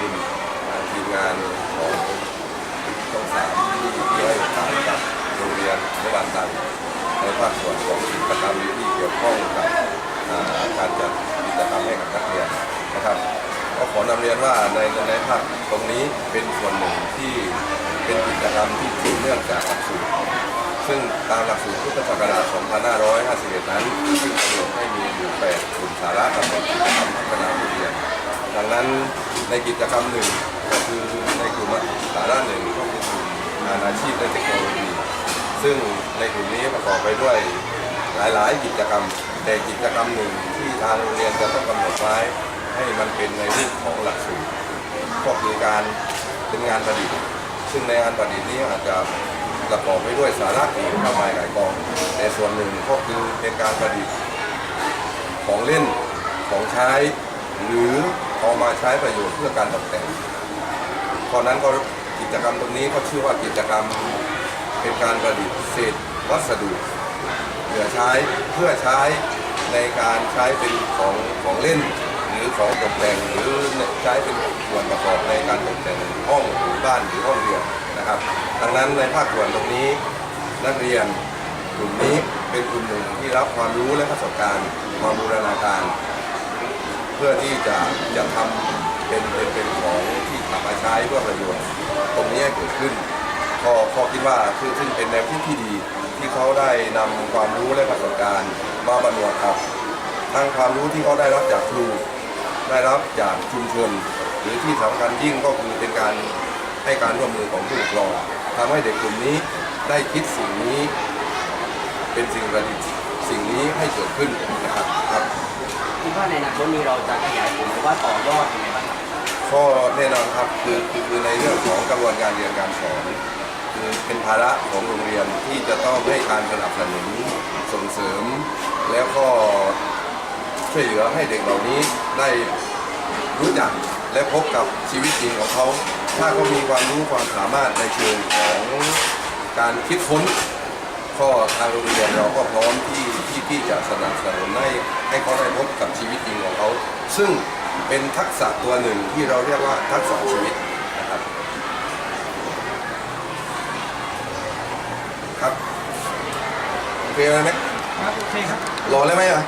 กินทางทีมงานของช่องสามด้วยสางกับโรงเรียนอนุบันต่งในภาคส่วนของกิจกรรมที่เกี่ยวข้องกับการจัดกิจกรรมให้กับนักเรียนนะครับก็ขอนำเรียนว่าในในภาคตรงนี้เป็นส่วนหนึ่งที่เป็นกิจกรรมที่สืบเนื่องจากหลักสูตรซึ่งตามหลักสูตรพุทธศักราช2551 นั้นซึ่งกำหนดให้มีอยู่8กลุ่มสาระกำหนดกิจกรรม ดังนั้นในกิจกรรมหนึ่งก็คือในกลุ่มสาระหนึ่งก็คือกลุ่มงานอาชีพและเทคโนโลยีซึ่งในกลุ่มนี้ประกอบไปด้วยหลาย ๆ กิจกรรม แต่กิจกรรมหนึ่งที่ทางโรงเรียนจะต้องกำหนดไว้ให้มันเป็นในรูปของหลักสูตรก็คือการเป็นงานประดิษฐ์ ซึ่งในงานประดิษฐ์นี้อาจจะประกอบไปด้วยสาระอีกมากมายหลายกอง แต่ส่วนหนึ่งก็คือเป็นการประดิษฐ์ของเล่นของใช้หรือ เอามาใช้ประโยชน์เพื่อการตกแต่งเพราะนั้นก็กิจกรรมตรงนี้ก็ชื่อว่ากิจกรรมเป็นการประดิษฐ์เศษวัสดุเหลือใช้เพื่อใช้ในการใช้เป็นของของเล่น หรือของตกแต่งหรือใช้เป็นส่วนประกอบในการตกแต่งห้องหรือบ้านหรือห้องเรียนนะครับดังนั้นในภาคส่วนตรงนี้นักเรียนกลุ่มนี้เป็นกลุ่มหนึ่งที่รับความรู้และประสบการณ์มาบูรณาการ เพื่อที่จะจะทำเป็นเป็นเป็นของที่กลับมาใช้เพื่อประโยชน์ตรงนี้เกิดขึ้นก็ก็คิดว่าคือซึ่งเป็นแนวคิดที่ดี ที่เขาได้นำความรู้และประสบการณ์มาบรรวดครับทั้งความรู้ที่เขาได้รับจากครูได้รับจากชุมชน หรือที่สำคัญยิ่งก็คือเป็นการให้การร่วมมือของผู้ปกครองทำให้เด็กกลุ่มนี้ได้คิดสิ่งนี้ เป็นสิ่งประดิษฐ์สิ่งนี้ให้เกิดขึ้นนะครับ คิดว่าในอนาคตนี้เราจะขยายผลหรือว่าต่อยอดยังไงบ้างครับก็แน่นอนครับคือคือคือในเรื่องของกระบวนการเรียนการสอนคือเป็นภาระของโรงเรียนที่จะต้องให้การสนับสนุนส่งเสริม แล้วก็ช่วยเหลือให้เด็กเหล่านี้ได้รู้จักและพบกับชีวิตจริงของเขา ถ้าเขามีความรู้ความสามารถในเชิงของการคิดค้น ก็ทางโรงเรียนเราก็พร้อมที่ที่ที่จะสนับสนุนให้ให้เขาได้พบกับชีวิตจริงของเขา ซึ่งเป็นทักษะตัวหนึ่งที่เราเรียกว่าทักษะชีวิตนะครับครับโอเคไหมครับโอเคครับรอเลยไหมอะ